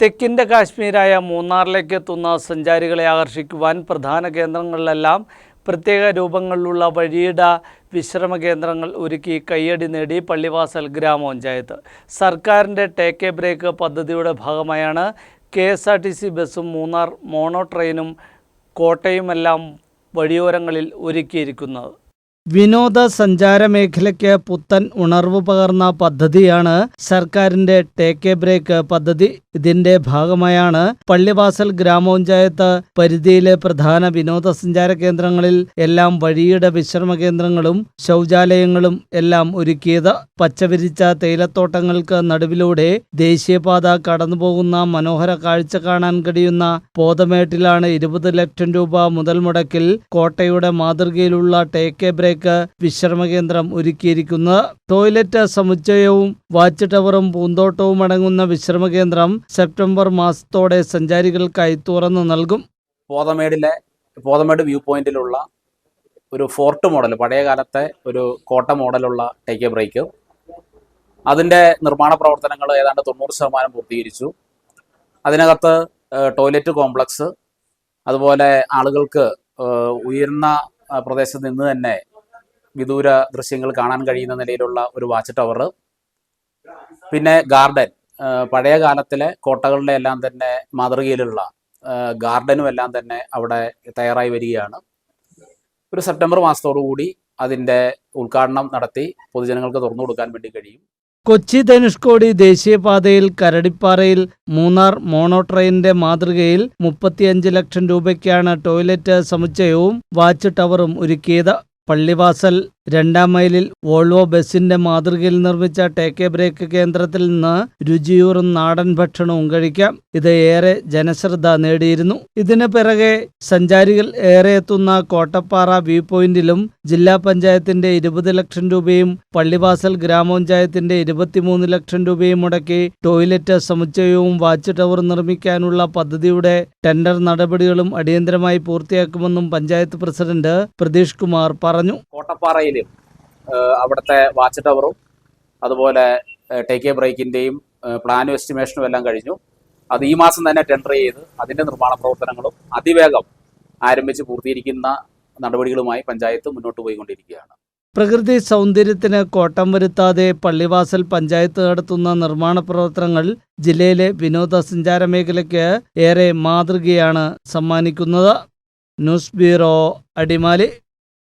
തെക്കിന്റെ കാശ്മീരായ മൂന്നാറിലേക്ക് എത്തുന്ന സഞ്ചാരികളെ ആകർഷിക്കുവാൻ പ്രധാന കേന്ദ്രങ്ങളിലെല്ലാം പ്രത്യേക രൂപങ്ങളിലുള്ള വഴിയിട വിശ്രമ കേന്ദ്രങ്ങൾ ഒരുക്കി കയ്യടി നേടി പള്ളിവാസൽ ഗ്രാമപഞ്ചായത്ത്. സർക്കാരിന്റെ ടേക്ക് എ ബ്രേക്ക് പദ്ധതിയുടെ ഭാഗമായാണ് K S R T C ബസ്സും മൂന്നാർ മോണോ ട്രെയിനും കോട്ടയുമെല്ലാം വഴിയോരങ്ങളിൽ ഒരുക്കിയിരിക്കുന്നത്. വിനോദസഞ്ചാര മേഖലയ്ക്ക് പുത്തൻ ഉണർവ് പകർന്ന പദ്ധതിയാണ് സർക്കാരിന്റെ ടേക്ക് എ ബ്രേക്ക് പദ്ധതി. ഇതിന്റെ ഭാഗമായാണ് പള്ളിവാസൽ ഗ്രാമപഞ്ചായത്ത് പരിധിയിലെ പ്രധാന വിനോദസഞ്ചാര കേന്ദ്രങ്ങളിൽ എല്ലാം വഴിയുടെ വിശ്രമ കേന്ദ്രങ്ങളും ശൗചാലയങ്ങളും എല്ലാം ഒരുക്കിയത്. പച്ചവിരിച്ച തേയിലത്തോട്ടങ്ങൾക്ക് നടുവിലൂടെ ദേശീയപാത കടന്നുപോകുന്ന മനോഹര കാഴ്ച കാണാൻ കഴിയുന്ന പോതമേട്ടിലാണ് ഇരുപത് ലക്ഷം രൂപ മുതൽ മുടക്കിൽ കോട്ടയുടെ മാതൃകയിലുള്ള ടേക്ക് എ ബ്രേക്ക് വിശ്രമ കേന്ദ്രം ഒരുക്കിയിരിക്കുന്നത് ടോയ്ലറ്റ് സമുച്ചയവും വാച്ച് ടവറും പൂന്തോട്ടവും അടങ്ങുന്ന വിശ്രമ കേന്ദ്രം സെപ്റ്റംബർ മാസത്തോടെ സഞ്ചാരികൾക്കായി തുറന്നു നൽകും. പോതമേടിലെ പോതമേട് വ്യൂ പോയിന്റിലുള്ള ഒരു ഫോർട്ട് മോഡൽ പഴയ കാലത്തെ ഒരു കോട്ട മോഡലുള്ള ടേക്ക് എ ബ്രേക്ക്. അതിന്റെ നിർമ്മാണ പ്രവർത്തനങ്ങൾ ഏതാണ്ട് തൊണ്ണൂറ് ശതമാനം പൂർത്തീകരിച്ചു. അതിനകത്ത് ടോയ്ലറ്റ് കോംപ്ലക്സ് അതുപോലെ ആളുകൾക്ക് ഉയർന്ന പ്രദേശത്ത് നിന്ന് തന്നെ വിദൂര ദൃശ്യങ്ങൾ കാണാൻ കഴിയുന്ന നിലയിലുള്ള ഒരു വാച്ച് ടവർ. പിന്നെ ഗാർഡൻ. പഴയ കാലത്തിലെ കോട്ടകളുടെ എല്ലാം തന്നെ മാതൃകയിലുള്ള ഗാർഡനും എല്ലാം തന്നെ അവിടെ തയ്യാറായി വരികയാണ്. ഒരു സെപ്റ്റംബർ മാസത്തോടു കൂടി അതിന്റെ ഉദ്ഘാടനം നടത്തി പൊതുജനങ്ങൾക്ക് തുറന്നു കൊടുക്കാൻ വേണ്ടി കഴിയും. കൊച്ചി ധനുഷ്കോടി ദേശീയപാതയിൽ കരടിപ്പാറയിൽ മൂന്നാർ മോണോ ട്രെയിനിന്റെ മാതൃകയിൽ മുപ്പത്തിയഞ്ച് ലക്ഷം രൂപയ്ക്കാണ് ടോയ്ലറ്റ് സമുച്ചയവും വാച്ച് ടവറും ഒരുക്കിയത്. പള്ളിവാസൽ രണ്ടാം മൈലിൽ വോൾവോ ബസിന്റെ മാതൃകയിൽ നിർമ്മിച്ച ടേക്ക് ബ്രേക്ക് കേന്ദ്രത്തിൽ നിന്ന് രുചിയൂറും നാടൻ ഭക്ഷണവും കഴിക്കാം. ഇത് ഏറെ ജനശ്രദ്ധ നേടിയിരുന്നു. ഇതിന് പിറകെ സഞ്ചാരികൾ ഏറെ എത്തുന്ന കോട്ടപ്പാറ വ്യൂ പോയിന്റിലും ജില്ലാ പഞ്ചായത്തിന്റെ ഇരുപത് ലക്ഷം രൂപയും പള്ളിവാസൽ ഗ്രാമപഞ്ചായത്തിന്റെ ഇരുപത്തിമൂന്ന് ലക്ഷം രൂപയും മുടക്കി ടോയ്ലറ്റ് സമുച്ചയവും വാച്ച് ടവർ നിർമ്മിക്കാനുള്ള പദ്ധതിയുടെ ടെൻഡർ നടപടികളും അടിയന്തരമായി പൂർത്തിയാക്കുമെന്നും പഞ്ചായത്ത് പ്രസിഡന്റ് പ്രതീഷ് കുമാർ പറഞ്ഞു. കോട്ടപ്പാറയിലും ഏഹ് അവിടുത്തെ വാച്ച് ടവറും അതുപോലെ ടേക്ക് എ ബ്രേക്കിന്റെയും പ്ലാനും എസ്റ്റിമേഷനും എല്ലാം കഴിഞ്ഞു. അത് ഈ മാസം തന്നെ ടെൻഡർ ചെയ്ത് അതിന്റെ നിർമ്മാണ പ്രവർത്തനങ്ങളും അതിവേഗം ആരംഭിച്ച് പൂർത്തീകരിക്കുന്ന നടപടികളുമായി പഞ്ചായത്ത് മുന്നോട്ട് പോയിക്കൊണ്ടിരിക്കുകയാണ്. പ്രകൃതി സൗന്ദര്യത്തിന് കോട്ടം വരുത്താതെ പള്ളിവാസൽ പഞ്ചായത്ത് നടത്തുന്ന നിർമ്മാണ പ്രവർത്തനങ്ങൾ ജില്ലയിലെ വിനോദസഞ്ചാര മേഖലയ്ക്ക് ഏറെ മാതൃകയാണ് സമ്മാനിക്കുന്നത്. News bureau Adimali.